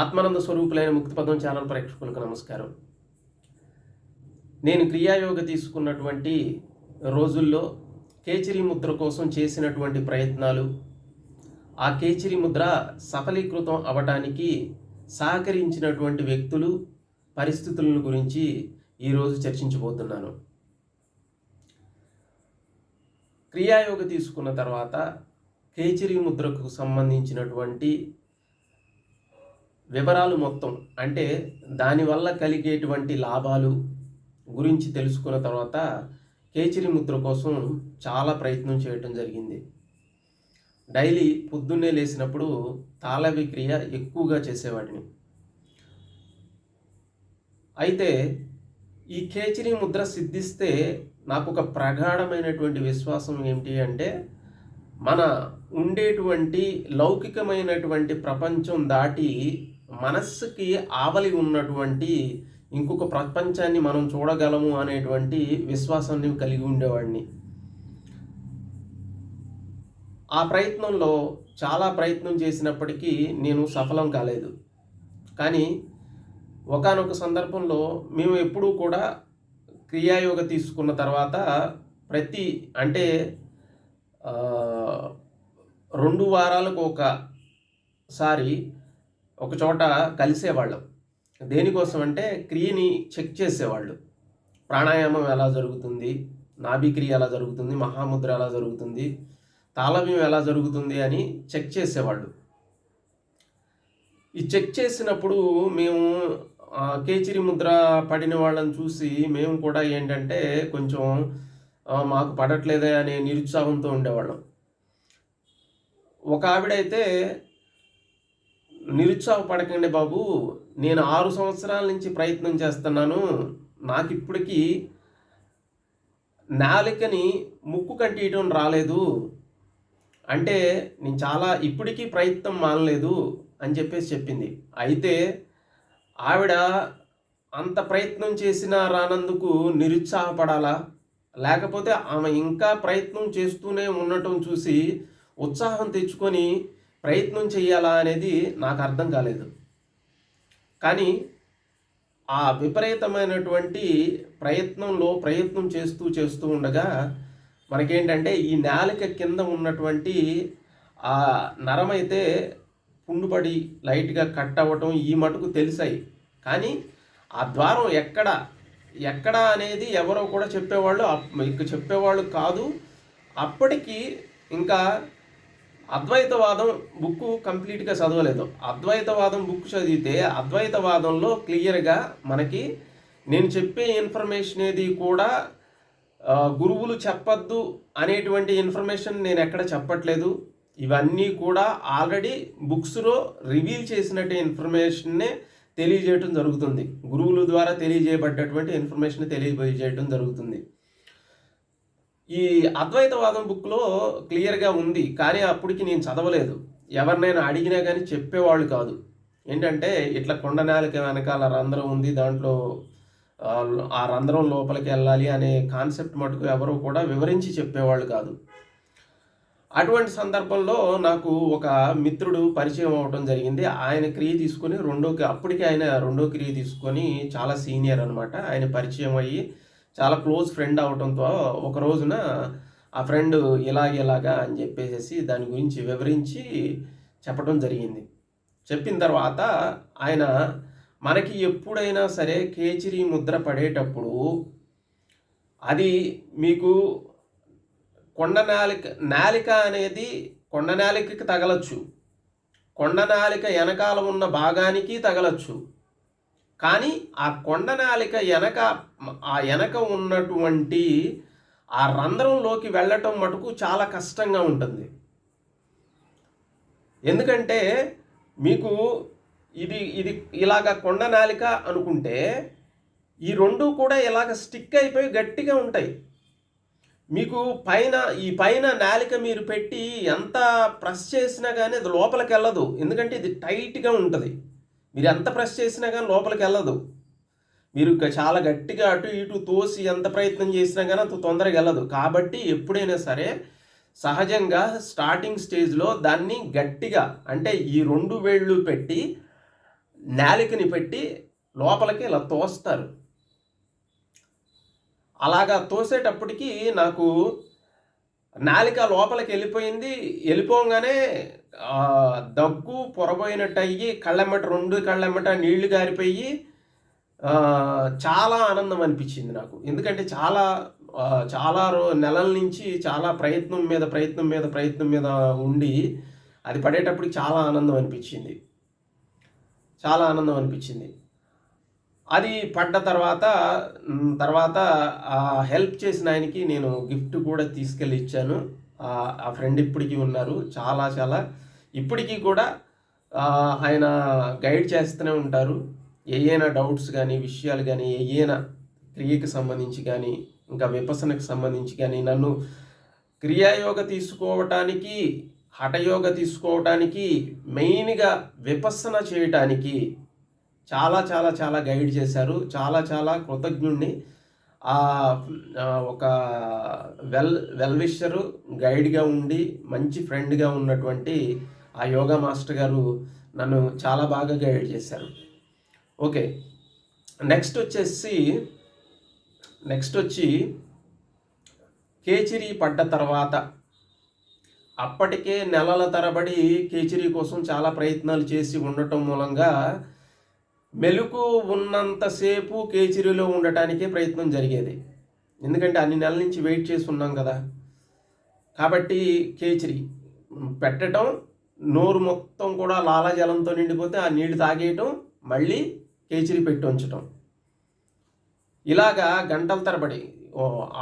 ఆత్మానంద స్వరూపులైన ముక్తిపదం channel ప్రేక్షకులకు నమస్కారం. నేను క్రియాయోగ తీసుకున్నటువంటి రోజుల్లో కేచిరి ముద్ర కోసం చేసినటువంటి ప్రయత్నాలు ఆ కేచిరి ముద్ర సఫలీకృతం అవటానికి సహకరించినటువంటి వ్యక్తులు పరిస్థితులను గురించి ఈరోజు చర్చించబోతున్నాను. క్రియాయోగ తీసుకున్న తర్వాత కేచిరి ముద్రకు సంబంధించినటువంటి వివరాలు మొత్తం అంటే దానివల్ల కలిగేటువంటి లాభాలు గురించి తెలుసుకున్న తర్వాత కేచిరి ముద్ర కోసం చాలా ప్రయత్నం చేయటం జరిగింది. డైలీ పొద్దున్నే లేచినప్పుడు తాళ విక్రియ ఎక్కువగా చేసేవాడిని అయితే ఈ కేచిరి ముద్ర సిద్ధిస్తే నాకు ఒక ప్రగాఢమైనటువంటి విశ్వాసం ఏమిటి అంటే మన ఉండేటువంటి లౌకికమైనటువంటి ప్రపంచం దాటి మనస్సుకి ఆవలి ఉన్నటువంటి ఇంకొక ప్రపంచాన్ని మనం చూడగలము అనేటువంటి విశ్వాసాన్ని కలిగి ఉండేవాడిని. ఆ ప్రయత్నంలో చాలా ప్రయత్నం చేసినప్పటికీ నేను సఫలం కాలేదు. కానీ ఒకానొక సందర్భంలో మేము ఎప్పుడూ కూడా క్రియాయోగ తీసుకున్న తర్వాత ప్రతి అంటే రెండు వారాలకు ఒకసారి ఒక చోట కలిసేవాళ్ళం. దేనికోసం అంటే క్రియని చెక్ చేసేవాళ్ళు. ప్రాణాయామం ఎలా జరుగుతుంది? నాభిక్రియ ఎలా జరుగుతుంది? మహాముద్ర ఎలా జరుగుతుంది? తాళవ్యం ఎలా జరుగుతుంది అని చెక్ చేసేవాళ్ళు. ఈ చెక్ చేసినప్పుడు మేము కేచిరి ముద్ర పడిన వాళ్ళని చూసి మేము కూడా ఏంటంటే కొంచెం మాకు పడట్లేదే అనే నిరుత్సాహంతో ఉండేవాళ్ళం. ఒక ఆవిడైతే నిరుత్సాహపడకండి బాబు. నేను ఆరు సంవత్సరాల నుంచి ప్రయత్నం చేస్తున్నాను. నాకు ఇప్పటికీ నాలికని ముక్కు కంటియటం రాలేదు. అంటే నేను చాలా ఇప్పటికీ ప్రయత్నం మానలేదు అని చెప్పేసి చెప్పింది. అయితే ఆవిడ అంత ప్రయత్నం చేసినా రానందుకు నిరుత్సాహపడాలా? లేకపోతే ఆమె ఇంకా ప్రయత్నం చేస్తూనే ఉండటం చూసి ఉత్సాహం తెచ్చుకొని ప్రయత్నం చేయాలా అనేది నాకు అర్థం కాలేదు. కానీ ఆ విపరీతమైనటువంటి ప్రయత్నంలో ప్రయత్నం చేస్తూ చేస్తూ ఉండగా మనకేంటంటే ఈ నాలిక కింద ఉన్నటువంటి ఆ నరమైతే పుండుపడి లైట్గా కట్ అవ్వటం ఈ మటుకు తెలిసాయి. కానీ ఆ ద్వారం ఎక్కడ ఎక్కడ అనేది ఎవరో కూడా చెప్పేవాళ్ళు ఇక చెప్పేవాళ్ళు కాదు. అప్పటికి ఇంకా అద్వైతవాదం బుక్ కంప్లీట్గా చదవలేదు. అద్వైతవాదం బుక్ చదివితే అద్వైతవాదంలో క్లియర్గా మనకి నేను చెప్పే ఇన్ఫర్మేషన్ ఏది కూడా గురువులు చెప్పద్దు అనేటువంటి ఇన్ఫర్మేషన్ నేను ఎక్కడ చెప్పట్లేదు. ఇవన్నీ కూడా ఆల్రెడీ బుక్స్లో రివీల్ చేసినట్టు ఇన్ఫర్మేషన్నే తెలియజేయటం జరుగుతుంది. గురువుల ద్వారా తెలియజేయబడ్డటువంటి ఇన్ఫర్మేషన్ తెలియజేయటం జరుగుతుంది. ఈ అద్వైతవాదం బుక్లో క్లియర్గా ఉంది. కానీ అప్పటికి నేను చదవలేదు. ఎవరినైనా అడిగినా కానీ చెప్పేవాళ్ళు కాదు. ఏంటంటే ఇట్లా కొండ నేలకి వెనకాల రంధ్రం ఉంది. దాంట్లో ఆ, రంధ్రం లోపలికి వెళ్ళాలి అనే కాన్సెప్ట్ మటుకు ఎవరు కూడా వివరించి చెప్పేవాళ్ళు కాదు. అటువంటి సందర్భంలో నాకు ఒక మిత్రుడు పరిచయం అవ్వటం జరిగింది. ఆయన క్రియ తీసుకొని రెండో అప్పటికి ఆయన రెండో క్రియ తీసుకొని చాలా సీనియర్ అనమాట ఆయన పరిచయం అయ్యి చాలా క్లోజ్ ఫ్రెండ్ అవడంతో ఒక రోజున ఆ ఫ్రెండ్ ఇలాగ ఇలాగా అని చెప్పేసి దాని గురించి వివరించి చెప్పడం జరిగింది. చెప్పిన తర్వాత ఆయన మనకి ఎప్పుడైనా సరే కేచిరి ముద్ర పడేటప్పుడు అది మీకు కొండ నాలిక నాలిక అనేది కొండ నాలికకి తగలచ్చు. కొండ నాలిక వెనకాల ఉన్న భాగానికి తగలచ్చు. కానీ ఆ కొండనాలిక వెనక ఆ వెనక ఉన్నటువంటి ఆ రంధ్రంలోకి వెళ్ళటం మటుకు చాలా కష్టంగా ఉంటుంది. ఎందుకంటే మీకు ఇది ఇది ఇలాగ కొండనాలిక అనుకుంటే ఈ రెండు కూడా ఇలాగ స్టిక్ అయిపోయి గట్టిగా ఉంటాయి. మీకు పైన ఈ పైన నాలిక మీరు పెట్టి ఎంత ప్రెస్ చేసినా కానీ అది లోపలికి వెళ్ళదు. ఎందుకంటే ఇది టైట్గా ఉంటుంది. మీరు ఎంత ప్రెస్ చేసినా కానీ లోపలికి వెళ్ళదు. మీరు చాలా గట్టిగా అటు ఇటు తోసి ఎంత ప్రయత్నం చేసినా కానీ అంత తొందరగా వెళ్ళదు. కాబట్టి ఎప్పుడైనా సరే సహజంగా స్టార్టింగ్ స్టేజ్లో దాన్ని గట్టిగా అంటే ఈ రెండు వేళ్ళు పెట్టి నాలికని పెట్టి లోపలికి ఇలా తోస్తారు. అలాగా తోసేటప్పటికి నాకు నాలిక లోపలికి వెళ్ళిపోయింది. వెళ్ళిపోగానే దగ్గు పొరబోయినట్టు అయ్యి కళ్ళెమ్మట రెండు కళ్ళెమ్మట నీళ్ళు గారిపోయి చాలా ఆనందం అనిపించింది నాకు. ఎందుకంటే చాలా చాలా రో నెలల నుంచి చాలా ప్రయత్నం మీద ప్రయత్నం మీద ప్రయత్నం మీద ఉండి అది పడేటప్పటికి చాలా ఆనందం అనిపించింది. చాలా ఆనందం అనిపించింది. అది పడ్డ తర్వాత తర్వాత ఆ హెల్ప్ చేసిన ఆయనకి నేను గిఫ్ట్ కూడా తీసుకెళ్ళి ఇచ్చాను. ఆ ఫ్రెండ్ ఇప్పటికీ ఉన్నారు. చాలా చాలా. ఇప్పటికీ కూడా ఆయన గైడ్ చేస్తూనే ఉంటారు. ఏయైనా డౌట్స్ కానీ విషయాలు కానీ ఏయైనా క్రియకి సంబంధించి కానీ ఇంకా విపసనకు సంబంధించి కానీ నన్ను క్రియాయోగ తీసుకోవటానికి హఠయోగ తీసుకోవటానికి మెయిన్గా విపసన చేయటానికి చాలా చాలా చాలా గైడ్ చేశారు. చాలా చాలా కృతజ్ఞుణ్ణి. ఆ, ఒక వెల్ వెల్విషరు గైడ్గా ఉండి మంచి ఫ్రెండ్గా ఉన్నటువంటి ఆ యోగా మాస్టర్ గారు నన్ను చాలా బాగా గైడ్ చేశారు. ఓకే. నెక్స్ట్ వచ్చేసి నెక్స్ట్ వచ్చి కేచిరి పడ్డ తర్వాత. అప్పటికే నెలల తరబడి కేచిరి కోసం చాలా ప్రయత్నాలు చేసి ఉండటం మూలంగా మెలకు ఉన్నంతసేపు కేచిరిలో ఉండటానికే ప్రయత్నం జరిగేది. ఎందుకంటే అన్ని నెలల నుంచి వెయిట్ చేసి ఉన్నాం కదా. కాబట్టి కేచిరి పెట్టడం నోరు మొత్తం కూడా లాలాజలంతో నిండిపోతే ఆ నీళ్ళు తాగేయటం మళ్ళీ కేచిరి పెట్టి ఉంచటం. ఇలాగా గంటల తరబడి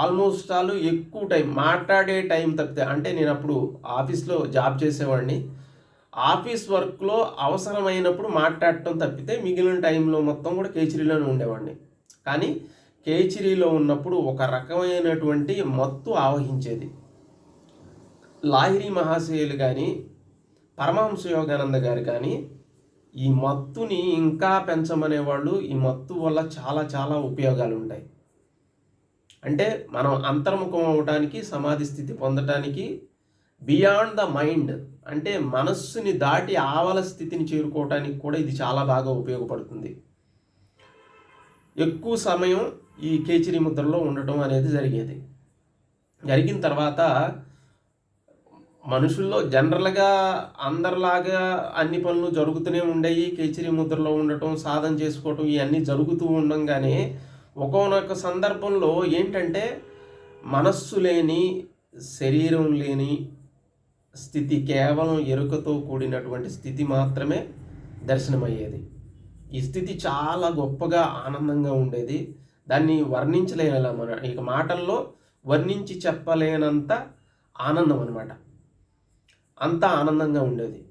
ఆల్మోస్ట్ ఆల్ ఎక్కువ టైం మాట్లాడే టైం తప్పితే అంటే నేను అప్పుడు ఆఫీస్లో జాబ్ చేసేవాడిని. ఆఫీస్ వర్క్లో అవసరమైనప్పుడు మాట్లాడటం తప్పితే మిగిలిన టైంలో మొత్తం కూడా కేచిరీలోనే ఉండేవాడిని. కానీ కేచిరీలో ఉన్నప్పుడు ఒక రకమైనటువంటి మత్తు ఆవహించేది. లాహిరి మహాశయులు కానీ పరమహంస యోగానంద గారు కానీ ఈ మత్తుని ఇంకా పెంచమనేవాళ్ళు ఈ మత్తు వల్ల చాలా చాలా ఉపయోగాలు ఉంటాయి అంటే మనం అంతర్ముఖం అవడానికి సమాధి స్థితి పొందటానికి బియాండ్ ద మైండ్ అంటే మనస్సుని దాటి ఆవల స్థితిని చేరుకోవటానికి కూడా ఇది చాలా బాగా ఉపయోగపడుతుంది. ఎక్కువ సమయం ఈ కేచిరి ముద్రలో ఉండటం అనేది జరిగేది. జరిగిన తర్వాత మనుషుల్లో జనరల్గా అందరిలాగా అన్ని పనులు జరుగుతూనే ఉండేవి. కేచిరి ముద్రలో ఉండటం సాధన చేసుకోవటం ఇవన్నీ జరుగుతూ ఉండంగానే ఒక్కొక్క సందర్భంలో ఏంటంటే మనస్సు లేని శరీరం లేని స్థితి కేవలం ఎరుకతో కూడినటువంటి స్థితి మాత్రమే దర్శనమయ్యేది. ఈ స్థితి చాలా గొప్పగా ఆనందంగా ఉండేది. దాన్ని వర్ణించలేనలా మన ఇక మాటల్లో వర్ణించి చెప్పలేనంత ఆనందం అనమాట అంత ఆనందంగా ఉండేది.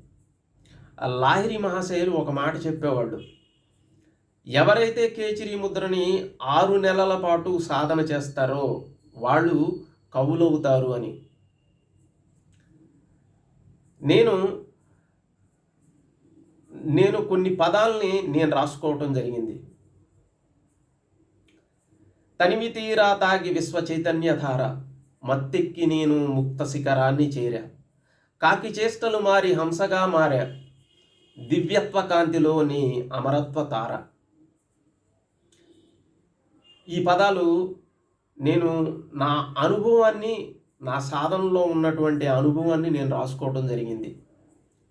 ఆ లాహిరి మహాశయులు ఒక మాట చెప్పేవాడు ఎవరైతే కేచిరి ముద్రని ఆరు నెలల పాటు సాధన చేస్తారో వాళ్ళు కవులవుతారు అని. నేను నేను కొన్ని పదాలని నేను రాసుకోవటం జరిగింది. తనివి తీరా తాగి విశ్వ చైతన్యధార మత్తెక్కి నేను ముక్త శిఖరాన్ని చేరా. కాకి చేష్టలు మారి హంసగా మారా దివ్యత్వ కాంతిలోని అమరత్వ తార. ఈ పదాలు నేను నా అనుభవాన్ని నా సాధనలో ఉన్నటువంటి అనుభవాన్ని నేను రాసుకోవడం జరిగింది.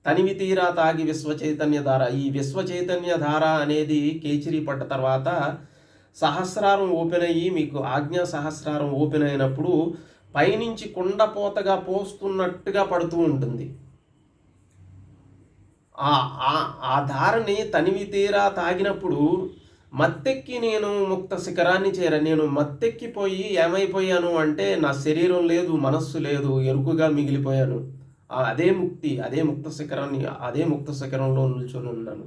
తనివి తీరా తాగి విశ్వచైతన్య ధార. ఈ విశ్వచైతన్య ధార అనేది కేచిరి పడ్డ తర్వాత సహస్రారం ఓపెన్ అయ్యి మీకు ఆజ్ఞా సహస్రారం ఓపెన్ అయినప్పుడు పైనుంచి కుండపోతగా పోస్తున్నట్టుగా పడుతూ ఉంటుంది. ఆ ఆ- ఆ ధారని తనివి తీరా తాగినప్పుడు మత్తెక్కి నేను ముక్త శిఖరాన్ని చేర నేను మత్తెక్కిపోయి ఏమైపోయాను అంటే నా శరీరం లేదు మనస్సు లేదు ఎరుకుగా మిగిలిపోయాను. ఆ అదే ముక్తి అదే ముక్త శిఖరాన్ని అదే ముక్త శిఖరంలో నిల్చొని ఉన్నాను.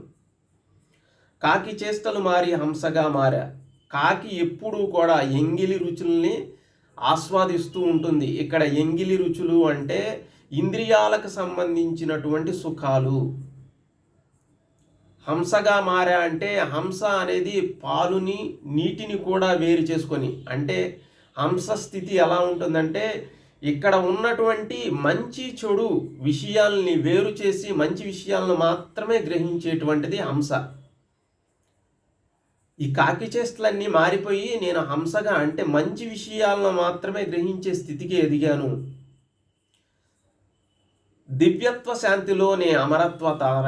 కాకి చేష్టలు మారి హంసగా మారా. కాకి ఎప్పుడూ కూడా ఎంగిలి రుచుల్ని ఆస్వాదిస్తూ ఉంటుంది. ఇక్కడ ఎంగిలి రుచులు అంటే ఇంద్రియాలకు సంబంధించినటువంటి సుఖాలు. హంసగా మారా అంటే హంస అనేది పాలుని నీటిని కూడా వేరు చేసుకొని అంటే హంస స్థితి ఎలా ఉంటుందంటే ఇక్కడ ఉన్నటువంటి మంచి చెడు విషయాల్ని వేరు చేసి మంచి విషయాలను మాత్రమే గ్రహించేటువంటిది హంస. ఈ కాకి చేష్టలన్నీ మారిపోయి నేను హంసగా అంటే మంచి విషయాలను మాత్రమే గ్రహించే స్థితికి ఎదిగాను. దివ్యత్వ శాంతిలోనే అమరత్వ తార.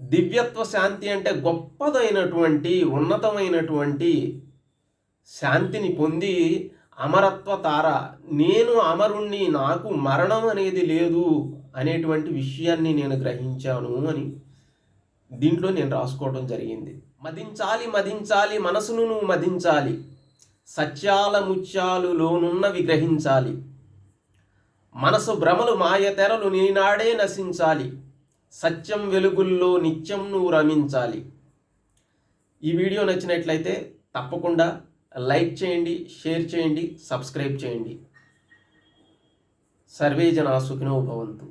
దివ్యత్వ శాంతి అంటే గొప్పదైనటువంటి ఉన్నతమైనటువంటి శాంతిని పొంది అమరత్వ తార. నేను అమరుణ్ణి నాకు మరణం అనేది లేదు అనేటువంటి విషయాన్ని నేను గ్రహించాను అని దీంట్లో నేను రాసుకోవడం జరిగింది. మదించాలి మదించాలి మనసును నువ్వు మదించాలి. సత్యాల ముత్యాలులోనున్నవి గ్రహించాలి. మనసు భ్రమలు మాయ తెరలు నీనాడే నశించాలి. సత్యం వెలుగుల్లో నిత్యం నువ్వు రమించాలి. ఈ వీడియో నచ్చినట్లయితే తప్పకుండా లైక్ చేయండి షేర్ చేయండి సబ్స్క్రైబ్ చేయండి. సర్వే జనా సుఖినో భవంతు.